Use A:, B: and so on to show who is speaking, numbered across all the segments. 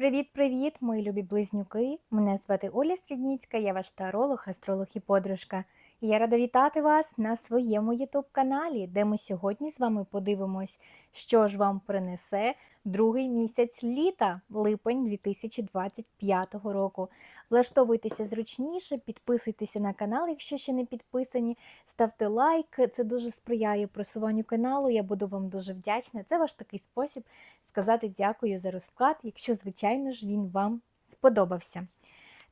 A: Привіт-привіт, мої любі близнюки! Мене звати Оля Свідніцька, я ваш таролог, астролог і подружка. Я рада вітати вас на своєму ютуб-каналі, де ми сьогодні з вами подивимось, що ж вам принесе другий місяць літа, липень 2025 року. Влаштовуйтеся зручніше, підписуйтеся на канал, якщо ще не підписані, ставте лайк, це дуже сприяє просуванню каналу. Я буду вам дуже вдячна. Це ваш такий спосіб сказати дякую за розклад, якщо, звичайно ж, він вам сподобався.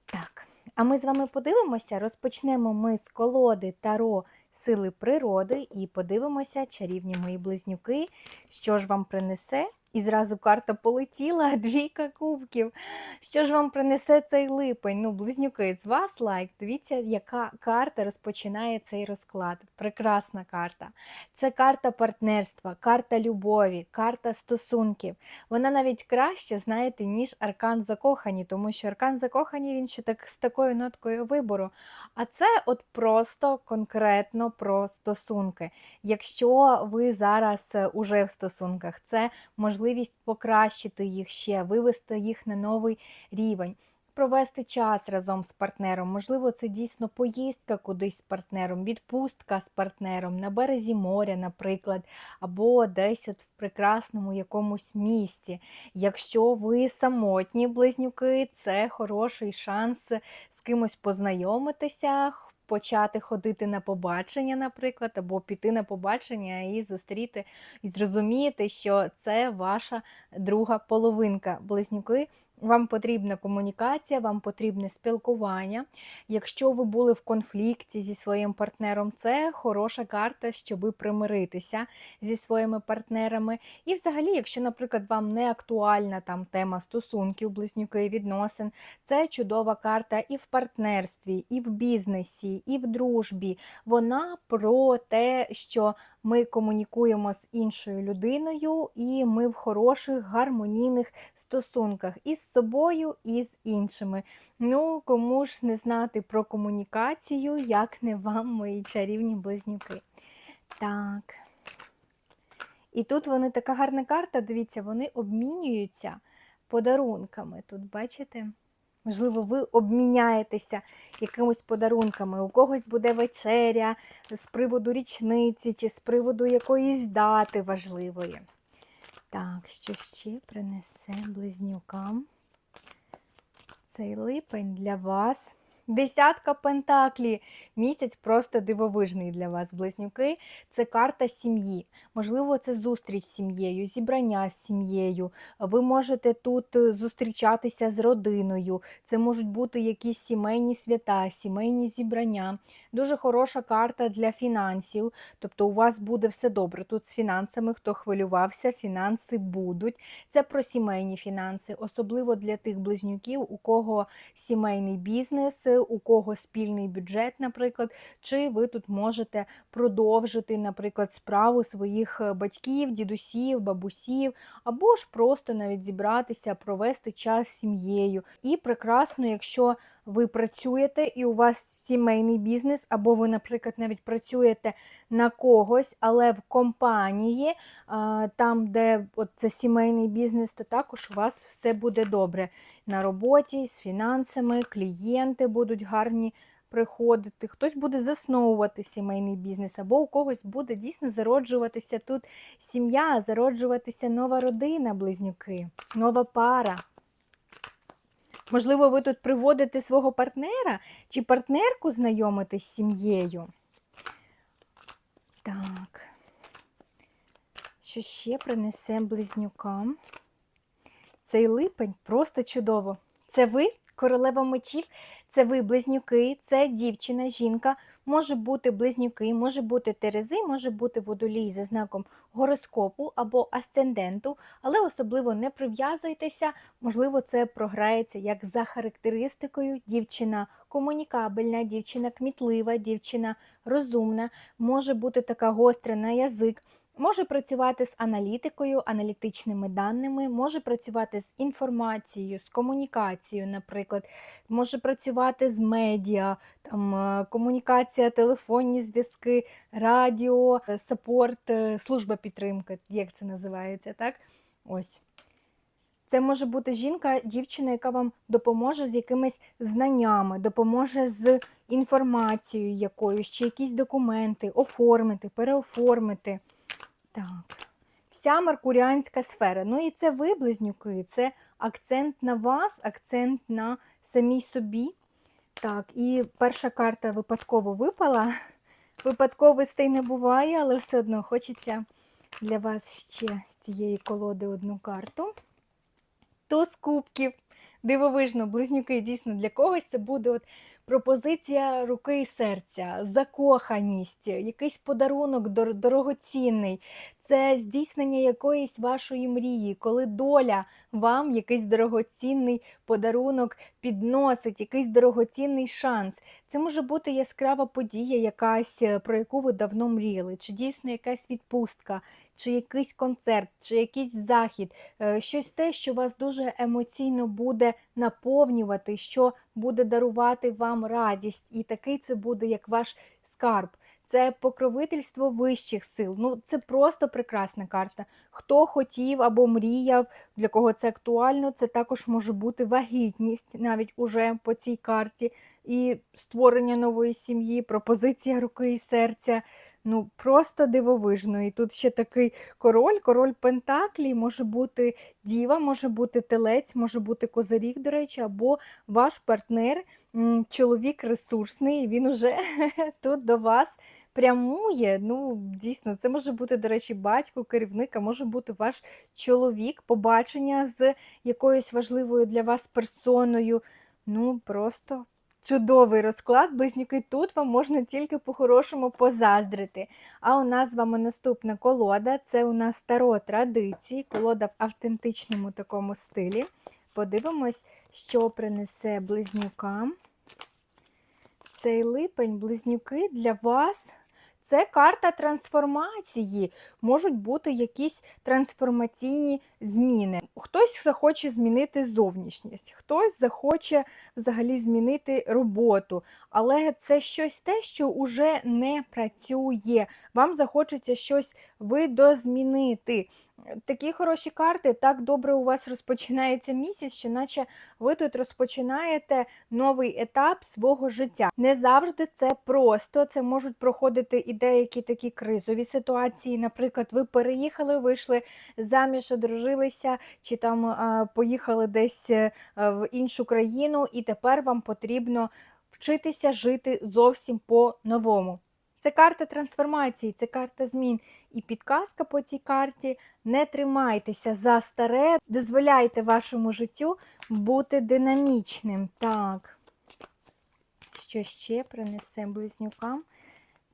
A: Так, а ми з вами подивимося. Розпочнемо ми з колоди Таро Сили природи і подивимося, чарівні мої близнюки, що ж вам принесе. І зразу карта полетіла, двійка кубків. Що ж вам принесе цей липень? Ну, близнюки, з вас лайк. Дивіться, яка карта розпочинає цей розклад. Прекрасна карта. Це карта партнерства, карта любові, карта стосунків. Вона навіть краще, знаєте, ніж аркан закохані, тому що аркан закохані він ще так з такою ноткою вибору. А це от просто конкретно про стосунки. Якщо ви зараз е, уже в стосунках, це можливість покращити їх ще, вивести їх на новий рівень. Провести час разом з партнером, можливо, це дійсно поїздка кудись з партнером, відпустка з партнером на березі моря, наприклад, або десь от в прекрасному якомусь місті. Якщо ви самотні близнюки, це хороший шанс з кимось познайомитися, почати ходити на побачення, наприклад, або піти на побачення і зустріти, і зрозуміти, що це ваша друга половинка. Близнюки вам потрібна комунікація, вам потрібне спілкування. Якщо ви були в конфлікті зі своїм партнером, це хороша карта, щоб примиритися зі своїми партнерами. І, взагалі, якщо, наприклад, вам не актуальна там тема стосунків, близнюки, відносин, це чудова карта і в партнерстві, і в бізнесі, і в дружбі. Вона про те, що ми комунікуємо з іншою людиною, і ми в хороших гармонійних стосунках із собою, і з іншими. Ну, кому ж не знати про комунікацію, як не вам, мої чарівні близнюки. Так. І тут вони така гарна карта, дивіться, вони обмінюються подарунками. Тут, бачите? Можливо, ви обміняєтеся якимось подарунками. У когось буде вечеря з приводу річниці чи з приводу якоїсь дати важливої. Так, що ще принесе близнюкам цей липень для вас. Десятка пентаклі. Місяць просто дивовижний для вас, близнюки. Це карта сім'ї. Можливо, це зустріч з сім'єю, зібрання з сім'єю. Ви можете тут е, зустрічатися з родиною. Це можуть бути якісь сімейні свята, сімейні зібрання. Дуже хороша карта для фінансів. Тобто у вас буде все добре. Тут з фінансами, хто хвилювався, фінанси будуть. Це про сімейні фінанси, особливо для тих близнюків, у кого сімейний бізнес у кого спільний бюджет, наприклад, чи ви тут можете продовжити, наприклад, справу своїх е, батьків, дідусів, бабусів, або ж просто навіть зібратися, провести час з сім'єю. І прекрасно, якщо ви працюєте і у вас сімейний бізнес, або ви, наприклад, навіть працюєте на когось, але в компанії, там, де от це сімейний бізнес, то також у вас все буде добре. На роботі, з фінансами, клієнти будуть гарні приходити, хтось буде засновувати сімейний бізнес, або у когось буде дійсно зароджуватися тут сім'я, зароджуватися нова родина, близнюки, нова пара. Можливо, ви тут приводите свого партнера чи партнерку знайомитись з сім'єю. Так, що ще принесе близнюкам? Цей липень просто чудово. Це ви, королева мечів, це ви близнюки, це дівчина, жінка, може бути близнюки, може бути терези, може бути водолій за знаком гороскопу або асценденту, але особливо не прив'язуйтеся, можливо, це програється як за характеристикою дівчина комунікабельна, дівчина кмітлива, дівчина розумна, може бути така гостра на язик. Може працювати з аналітикою, аналітичними даними, може працювати з інформацією, з комунікацією, наприклад, може працювати з медіа, там, е, комунікація, телефонні зв'язки, радіо, е, сапорт, е, служба підтримки, як це називається, так? Ось. Це може бути жінка, дівчина, яка вам допоможе з якимись знаннями, допоможе з інформацією якоюсь, чи якісь документи, оформити, переоформити. Так. Вся меркуріанська сфера. Ну і це ви, близнюки, це акцент на вас, акцент на самій собі. Так, і перша карта випадково випала. Випадковостей не буває, але все одно хочеться для вас ще з цієї колоди одну карту. Туз кубків. Дивовижно, близнюки, дійсно, для когось це буде от пропозиція руки і серця, закоханість, якийсь подарунок дорогоцінний. Це здійснення якоїсь вашої мрії, коли доля вам якийсь дорогоцінний подарунок підносить, якийсь дорогоцінний шанс. Це може бути яскрава подія, якась, е, про яку ви давно мріяли, чи дійсно якась відпустка, чи якийсь концерт, чи якийсь захід, е, щось те, що вас дуже емоційно буде наповнювати, що буде дарувати вам радість. І такий це буде як ваш скарб. Це покровительство вищих сил. Ну, це просто прекрасна карта. Хто хотів або мріяв, для кого це актуально, це також може бути вагітність навіть уже по цій карті, і створення нової сім'ї, пропозиція руки і серця. Ну, просто дивовижно. І тут ще такий король, король Пентаклі, може бути діва, може бути телець, може бути козиріг, до речі, або ваш партнер, чоловік ресурсний, і він уже тут до вас прямує. Ну, дійсно, це може бути, до речі, батько, керівник, а може бути ваш чоловік, побачення з якоюсь важливою для вас персоною. Ну, просто чудовий розклад. Близнюки тут вам можна тільки по-хорошому позаздрити. А у нас з вами наступна колода. Це у нас старо традиції, колода в автентичному такому стилі. Подивимось, що принесе близнюкам. Цей липень, близнюки для вас. Це карта трансформації. Можуть бути якісь трансформаційні зміни. Хтось захоче змінити зовнішність, хтось захоче взагалі змінити роботу. Але це щось те, що вже не працює. Вам захочеться щось видозмінити. Такі хороші карти, так добре у вас розпочинається місяць, що наче ви тут розпочинаєте новий етап свого життя. Не завжди це просто, це можуть проходити і деякі такі кризові ситуації. Наприклад, ви переїхали, вийшли заміж, одружилися, чи там поїхали десь е, в іншу країну, і тепер вам потрібно вчитися жити зовсім по-новому. Це карта трансформації, це карта змін. І підказка по цій карті не тримайтеся за старе, дозволяйте вашому життю бути динамічним. Так, що ще принесе близнюкам?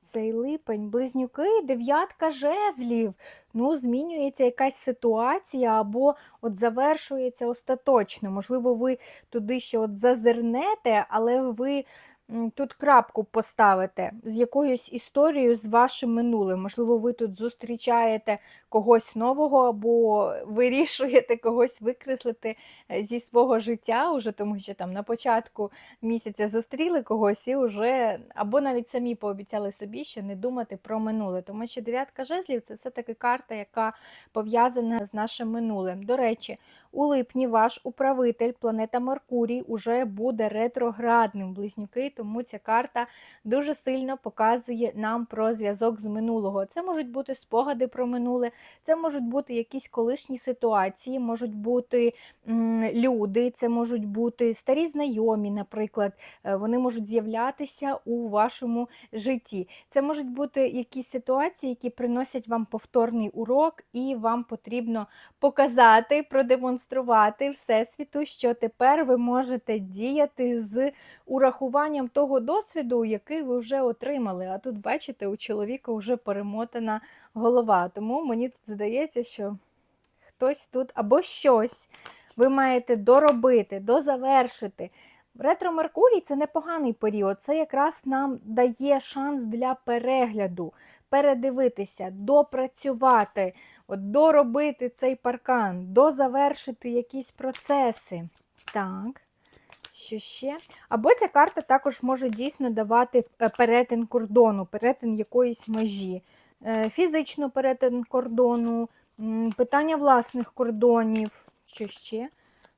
A: Цей липень, близнюки, дев'ятка жезлів. Ну, змінюється якась ситуація або от завершується остаточно. Можливо, ви туди ще от зазирнете, але ви тут крапку поставите з якоюсь історією з вашим минулим. Можливо, ви тут зустрічаєте когось нового, або вирішуєте когось викреслити е, зі свого життя, уже тому що там на початку місяця зустріли когось і вже або навіть самі пообіцяли собі, що не думати про минуле. Тому що дев'ятка жезлів це все-таки карта, яка пов'язана з нашим минулим. До речі, у липні ваш управитель, планета Меркурій, уже буде ретроградним близнюки, тому ця карта дуже сильно показує нам про зв'язок з минулого. Це можуть бути спогади про минуле, це можуть бути якісь колишні ситуації, можуть бути люди, це можуть бути старі знайомі, наприклад, Е, вони можуть з'являтися у вашому житті. Це можуть бути якісь ситуації, які приносять вам повторний урок, і вам потрібно показати, продемонструвати Всесвіту, що тепер ви можете діяти з урахуванням того досвіду, який ви вже отримали. А тут, бачите, у чоловіка вже перемотана голова. Тому мені тут здається, що хтось тут або щось ви маєте доробити, дозавершити. Ретро Меркурій це непоганий період. Це якраз нам дає шанс для перегляду, передивитися, допрацювати, от, доробити цей паркан, дозавершити якісь процеси. Так. Що ще? Або ця карта також може дійсно давати е, перетин кордону, перетин якоїсь межі, фізично перетин кордону, питання власних кордонів. що ще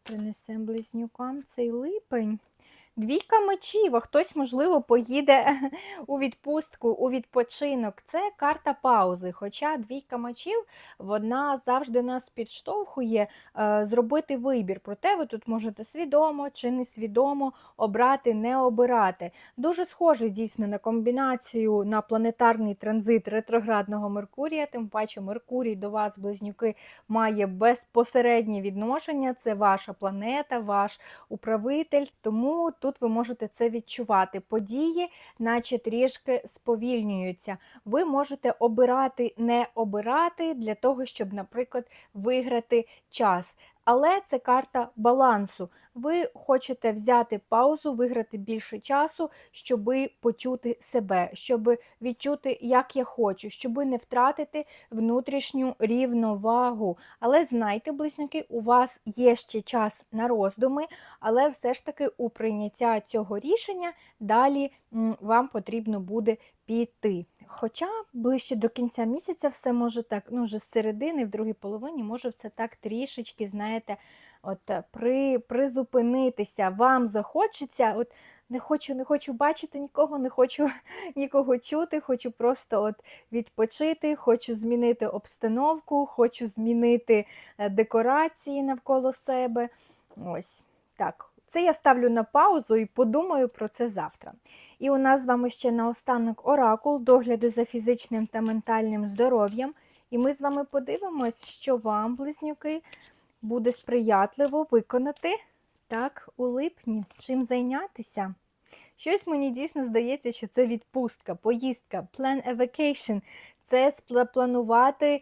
A: принесемо близнюкам цей липень. Двійка мечів, а хтось, можливо, поїде у відпустку, у відпочинок. Це карта паузи. Хоча двійка мечів вона завжди нас підштовхує е, зробити вибір. Проте ви тут можете свідомо чи несвідомо обрати, не обирати. Дуже схоже дійсно на комбінацію на планетарний транзит ретроградного Меркурія. Тим паче, Меркурій до вас, близнюки, має безпосереднє відношення. Це ваша планета, ваш управитель. Тому тут ви можете це відчувати. Події, наче трішки сповільнюються. Ви можете обирати, не обирати для того, щоб, наприклад, виграти час. Але це карта балансу. Ви хочете взяти паузу, виграти більше часу, щоб почути себе, щоб відчути, як я хочу, щоб не втратити внутрішню рівновагу. Але знайте, близнюки, у вас є ще час на роздуми, але все ж таки у прийняття цього рішення далі вам потрібно буде піти. Хоча ближче до кінця місяця все може так, ну вже з середини, в другій половині може все так трішечки, знаєте, от е, при, призупинитися. Вам захочеться, от не хочу, не хочу бачити нікого, не хочу нікого чути, хочу просто от відпочити, хочу змінити обстановку, хочу змінити е, декорації навколо себе. Ось так. Це я ставлю на паузу і подумаю про це завтра. І у нас з вами ще наостанок оракул догляду за фізичним та ментальним здоров'ям. І ми з вами подивимось, що вам, близнюки, буде сприятливо виконати так у липні. Чим зайнятися? Щось мені дійсно здається, що це відпустка, поїздка, plan a vacation. Це спланувати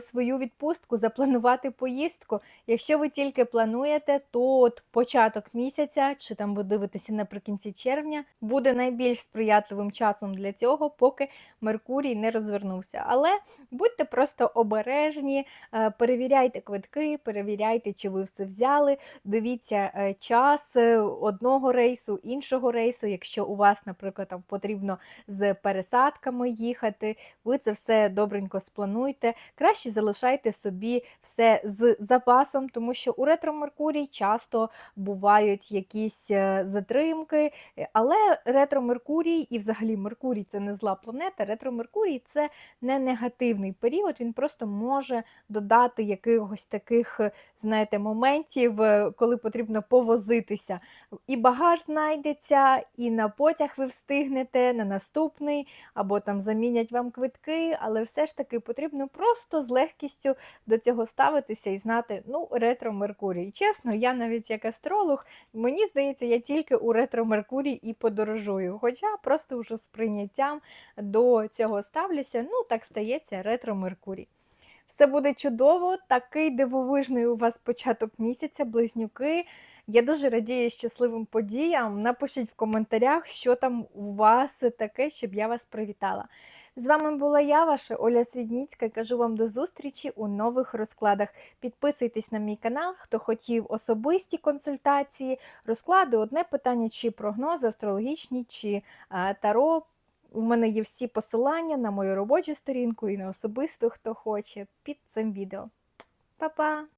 A: свою відпустку, запланувати поїздку. Якщо ви тільки плануєте, то от початок місяця, чи там ви дивитеся наприкінці червня, буде найбільш сприятливим часом для цього, поки Меркурій не розвернувся. Але будьте просто обережні, е, перевіряйте квитки, перевіряйте, чи ви все взяли. Дивіться е, час е, одного рейсу, іншого рейсу. Якщо у вас, наприклад, там потрібно з пересадками їхати, ви це все добренько сплануйте. Краще залишайте собі все з запасом, тому що у ретро Меркурій часто бувають якісь е, затримки, е, але ретро Меркурій і взагалі Меркурій це не зла планета. Ретро Меркурій це не негативний період, він просто може додати якихось таких, е, знаєте, моментів, коли потрібно повозитися. І багаж знайдеться, і на потяг ви встигнете, на наступний, або там замінять вам квитки, але все ж таки потрібно просто з легкістю до цього ставитися і знати, ну, ретро Меркурій. Чесно, я навіть як астролог, мені здається, я тільки у ретро Меркурій і подорожую. Хоча просто вже з прийняттям до цього ставлюся, ну так стається ретро Меркурій. Все буде чудово, такий дивовижний у вас початок місяця, близнюки. Я дуже радію щасливим подіям. Напишіть в коментарях, що там у вас таке, щоб я вас привітала. З вами була я, ваша Оля Свідніцька. Кажу вам до зустрічі у нових розкладах. Підписуйтесь на мій канал, хто хотів особисті консультації, розклади, одне питання, чи прогнози астрологічні, чи таро. У мене є всі посилання на мою робочу сторінку і на особисту, хто хоче, під цим відео. Па-па!